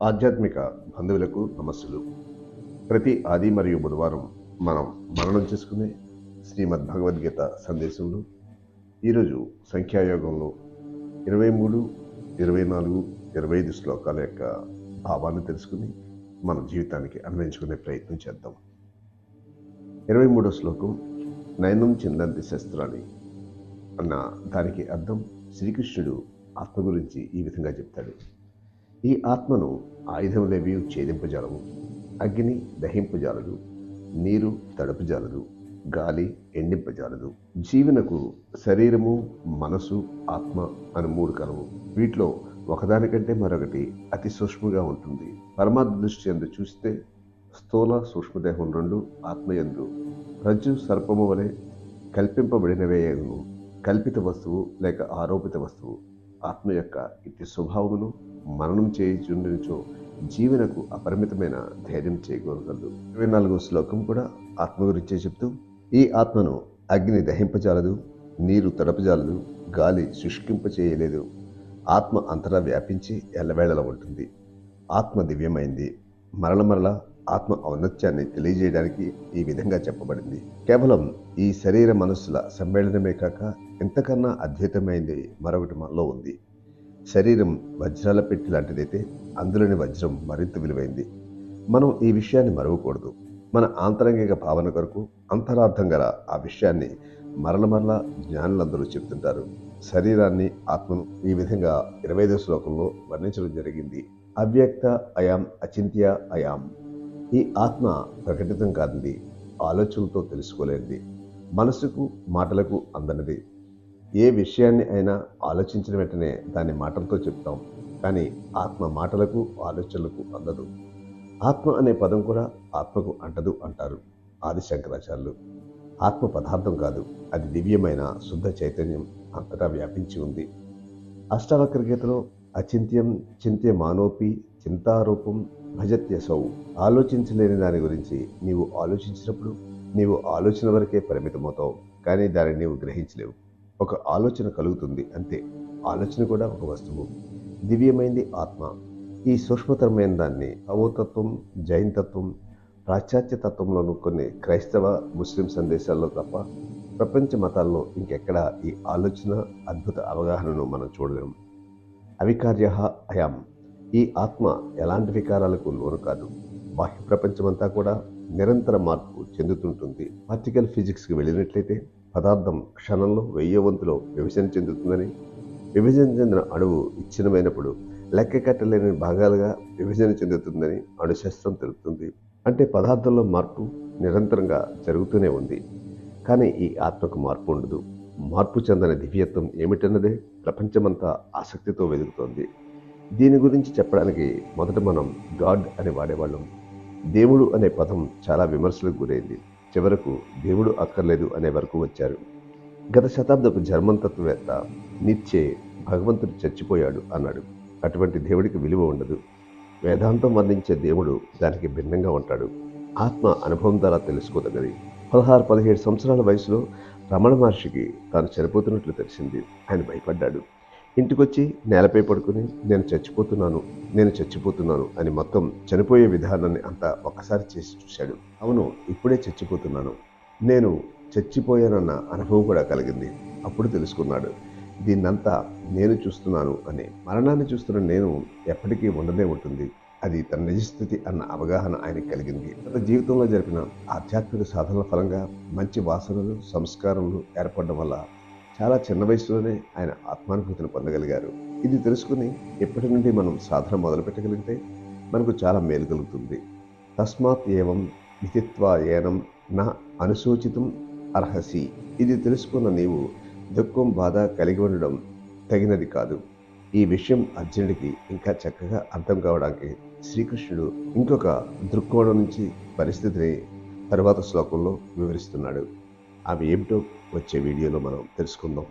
ఆధ్యాత్మిక బంధువులకు నమస్సులు ప్రతి ఆది మరియు బుధవారం మనం మరణం చేసుకునే శ్రీమద్ భగవద్గీత సందేశంలో ఈరోజు సంఖ్యాయోగంలో ఇరవై మూడు ఇరవై నాలుగు ఇరవై ఐదు శ్లోకాల యొక్క భావాన్ని తెలుసుకుని మన జీవితానికి అన్వయించుకునే ప్రయత్నం చేద్దాం. ఇరవై మూడో శ్లోకం నయనం చిందంతి శస్త్రాన్ని అన్న దానికి అర్థం శ్రీకృష్ణుడు ఆత్మ గురించి ఈ విధంగా చెప్తాడు. ఈ ఆత్మను ఆయుధములేవి ఛేదింపజాలవు. అగ్ని దహింపజాలదు. నీరు తడపజాలదు. గాలి ఎండింపజాలదు. జీవనకు శరీరము మనసు ఆత్మ అని మూడు కలవు. వీటిలో ఒకదానికంటే మరొకటి అతి సూక్ష్మంగా ఉంటుంది. పరమాత్మ దృష్టి ఎందు చూస్తే స్థూల సూక్ష్మదేహం రెండు ఆత్మయందు రజ్జు సర్పము వలె కల్పింపబడినవేయను. కల్పిత వస్తువు లేక ఆరోపిత వస్తువు. ఆత్మ యొక్క ఇట్టి స్వభావమును మననం చేయుచుండినచో జీవనకు అపరిమితమైన ధైర్యం చేయగలగదు ఇరవై నాలుగో శ్లోకం కూడా ఆత్మ గురించే చెప్తూ ఈ ఆత్మను అగ్ని దహింపజాలదు నీరు తడపజాలదు గాలి శుష్కింప చేయలేదు ఆత్మ అంతటా వ్యాపించి ఎల్లవేళలా ఉంటుంది. ఆత్మ దివ్యమైంది. మరల మరల ఆత్మ ఔన్నత్యాన్ని తెలియజేయడానికి ఈ విధంగా చెప్పబడింది. కేవలం ఈ శరీర మనస్సుల సమ్మేళనమే కాక ఎంతకన్నా అద్భుతమైంది మరొకటి మనలో ఉంది. శరీరం వజ్రాల పెట్టి లాంటిదైతే అందులోని వజ్రం మరింత విలువైంది. మనం ఈ విషయాన్ని మరవకూడదు. మన ఆంతరంగిక భావన కొరకు అంతరార్థం గల ఆ విషయాన్ని మరల మరల జ్ఞానులందరూ చెప్తుంటారు. శరీరాన్ని ఆత్మను ఈ విధంగా ఇరవై ఐదో శ్లోకంలో వర్ణించడం జరిగింది. అవ్యక్త అయాం అచింత్య అయాం. ఈ ఆత్మ ప్రకటితం కానిది ఆలోచనలతో తెలుసుకోలేనిది. మనసుకు మాటలకు అందనిది. ఏ విషయాన్ని అయినా ఆలోచించిన వెంటనే దాన్ని మాటలతో చెప్తాం. కానీ ఆత్మ మాటలకు ఆలోచనలకు అందదు. ఆత్మ అనే పదం కూడా ఆత్మకు అంటదు అంటారు ఆది శంకరాచార్యులు ఆత్మ పదార్థం కాదు అది దివ్యమైన శుద్ధ చైతన్యం అంతటా వ్యాపించి ఉంది. అష్టావక్ర గీతలో అచింత్యం చింత్య మానోపి చింతారూపం భజత్యసౌ ఆలోచించలేని దాని గురించి నీవు ఆలోచించినప్పుడు నీవు ఆలోచన వరకే పరిమితమవుతావు. కానీ దాన్ని నీవు గ్రహించలేవు. ఒక ఆలోచన కలుగుతుంది అంతే. ఆలోచన కూడా ఒక వస్తువు. దివ్యమైంది ఆత్మ. ఈ సూక్ష్మతరమైన దాన్ని అవతత్వం జైనతత్వం పాశ్చాత్య తత్వంలోను కొన్ని క్రైస్తవ ముస్లిం సందేశాల్లో తప్ప ప్రపంచ మతాల్లో ఇంకెక్కడా ఈ ఆలోచన అద్భుత అవగాహనను మనం చూడలేము అవికార్య అయాం. ఈ ఆత్మ ఎలాంటి వికారాలకు లోను కాదు. బాహ్య ప్రపంచమంతా కూడా నిరంతర మార్పు చెందుతుంటుంది. పార్టికల్ ఫిజిక్స్కి వెళ్ళినట్లయితే పదార్థం క్షణంలో వెయ్యవంతులో విభజన చెందుతుందని విభజన చెందిన అణువు ఇచ్చినమైనప్పుడు లెక్క కట్టలేని భాగాలుగా విభజన చెందుతుందని అణుశాస్త్రం తెలుపుతుంది. అంటే పదార్థంలో మార్పు నిరంతరంగా జరుగుతూనే ఉంది. కానీ ఈ ఆత్మకు మార్పు ఉండదు. మార్పు చెందని దివ్యత్వం ఏమిటన్నదే ప్రపంచమంతా ఆసక్తితో వెతుకుతోంది దీని గురించి చెప్పడానికి మొదట మనం గాడ్ అని వాడేవాళ్ళం. దేవుడు అనే పదం చాలా విమర్శలకు గురైంది. చివరకు దేవుడు అక్కర్లేదు అనే వరకు వచ్చారు. గత శతాబ్దపు జర్మన్ తత్వవేత్త నిచ్చే భగవంతుడు చచ్చిపోయాడు అన్నాడు. అటువంటి దేవుడికి విలువ ఉండదు. వేదాంతం వర్ణించే దేవుడు దానికి భిన్నంగా ఉంటాడు. ఆత్మ అనుభవం ద్వారా తెలుసుకోదగ్గది పదహారు పదిహేడు సంవత్సరాల వయసులో రమణ మహర్షికి తాను చనిపోతున్నట్లు తెలిసింది. ఆయన భయపడ్డాడు. ఇంటికొచ్చి నేలపై పడుకుని నేను చచ్చిపోతున్నాను నేను చచ్చిపోతున్నాను అని మొత్తం చనిపోయే విధానాన్ని అంతా ఒక్కసారి చేసి చూశాడు. అవును ఇప్పుడే చచ్చిపోతున్నాను. నేను చచ్చిపోయానన్న అనుభవం కూడా కలిగింది. అప్పుడు తెలుసుకున్నాడు. దీన్నంతా నేను చూస్తున్నాను అని మరణాన్ని చూస్తున్న నేను ఎప్పటికీ ఉండనే ఉంటుంది. అది తన నిజస్థితి అన్న అవగాహన ఆయనకు కలిగింది. గత జీవితంలో జరిపిన ఆధ్యాత్మిక సాధనల ఫలంగా మంచి వాసనలు సంస్కారములు ఏర్పడడం వల్ల చాలా చిన్న వయసులోనే ఆయన ఆత్మానుభూతిని పొందగలిగారు. ఇది తెలుసుకుని ఎప్పటి నుండి మనం సాధన మొదలు పెట్టగలిగితే మనకు చాలా మేలు కలుగుతుంది. తస్మాత్ ఏవం విధిత్వా ఏనం నా అనుసూచితం అర్హసి. ఇది తెలుసుకున్న నీవు దుఃఖం బాధ కలిగి ఉండడం తగినది కాదు. ఈ విషయం అర్జునుడికి ఇంకా చక్కగా అర్థం కావడానికి శ్రీకృష్ణుడు ఇంకొక దృక్కోణం నుంచి పరిస్థితిని తరువాత శ్లోకంలో వివరిస్తున్నాడు. అవి ఏమిటో వచ్చే వీడియోలో మనం తెలుసుకుందాం.